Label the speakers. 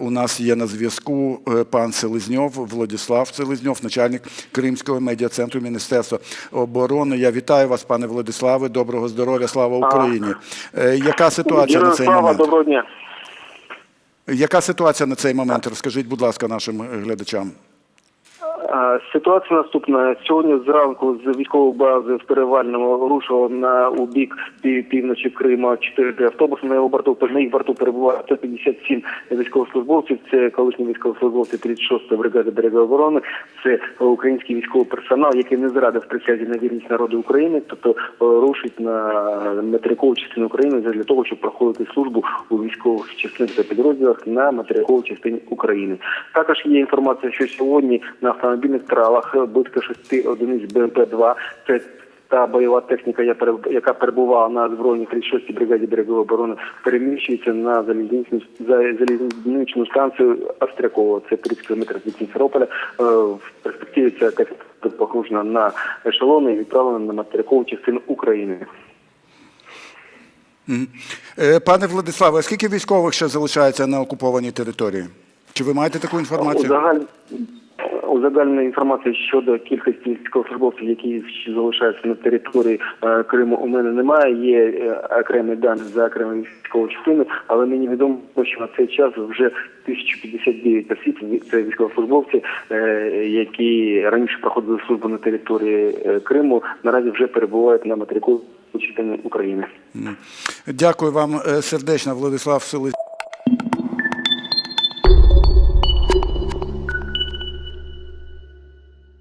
Speaker 1: у нас є на зв'язку е, пан Селезньов, Владислав Селезньов, начальник Кримського медіа-центру Міністерства оборони. Я вітаю вас, пане Владиславе. Доброго здоров'я, слава Україні. Е, Яка ситуація на цей момент?
Speaker 2: доброго дня.
Speaker 1: Яка ситуація на цей момент? Розкажіть, будь ласка, нашим глядачам.
Speaker 2: Ситуація наступна. Сьогодні зранку з військової бази в Перевальному рушило на у бік півночі Крима 4 автобуси. На його борту на їх борту перебуває 157 військовослужбовців. Це колишні військовослужбовці 36-ї бригади берегової оборони. Це український військовий персонал, який не зрадив присязі на вірність народу України, тобто е, рушить на материкову частину України для того, щоб проходити службу у військових частинах та підрозділах на материковій частині України. Також є інформація, що сьогодні на автомобільних тралах близько шести одиниць БМП-2 це та бойова техніка, яка перебувала на збройній 36-й бригаді берегової оборони, переміщується на залізничну за- залізничну станцію Острякова. Це 30 кілометрів від Сімферополя. Е, В перспективі ця техніка погружена на ешелони і відправлена на материкову частину України.
Speaker 1: Е, Пане Владиславе, скільки військових ще залишається на окупованій території? Чи ви маєте таку інформацію?
Speaker 2: загаль... У загальної інформації щодо кількості військовослужбовців, які залишаються на території е, Криму, у мене немає. Є е, окремі дані за окремі військові частини, але мені відомо, що на цей час вже 1059 осіб, це військовослужбовці, е, які раніше проходили службу на території Криму, наразі вже перебувають на материку частині України.
Speaker 1: Дякую вам сердечно, Владислав Селезньов.